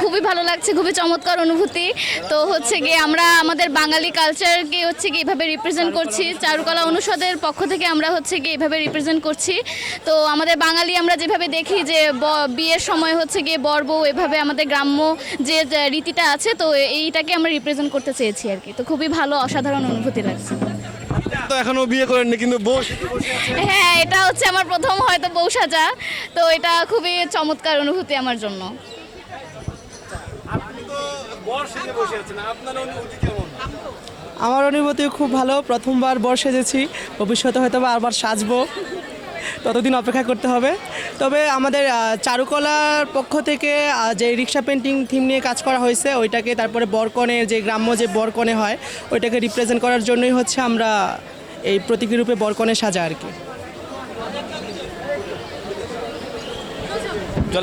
খুবই ভালো লাগছে খুবই চমৎকার অনুভূতি। তো হচ্ছে গিয়ে আমরা আমাদের বাঙালি কালচারকে হচ্ছে গিয়ে এভাবে রিপ্রেজেন্ট করছি চারুকলা অনুষদের পক্ষ থেকে আমরা হচ্ছে গিয়ে এভাবে রিপ্রেজেন্ট করছি। তো আমাদের বাঙালি আমরা যেভাবে দেখি যে বিয়ের সময় হচ্ছে গিয়ে বর বউ এভাবে আমাদের গ্রাম্য যে রীতিটা আছে তো এইটাকে আমরা রিপ্রেজেন্ট করতে চেয়েছি আর কি। তো খুবই ভালো অসাধারণ অনুভূতি লাগছে। তো এখনও বিয়ে করেননি কিন্তু বউ হ্যাঁ এটা হচ্ছে আমার প্রথম হয়তো বউ সাজা। তো এটা খুবই চমৎকার অনুভূতি আমার জন্য। আপনি তো বর সেজে বসে আছেন আপনার অনুভূতি কেমন? আমার অনুভূতি খুব ভালো প্রথমবার বর সেজেছি। ভবিষ্যতে হয়তো বারবার সাজবো। ততদিন অপেক্ষা করতে হবে। তবে আমাদের চারুকলার পক্ষ থেকে যে রিক্সা পেন্টিং থিম নিয়ে কাজ করা হয়েছে, ওইটাকে তারপরে বরকনে, যে গ্রাম্য যে বরকনে হয়, ওইটাকে রিপ্রেজেন্ট করার জন্যই হচ্ছে আমরা এই প্রতীকী রূপে বরকনে সাজা আর কি।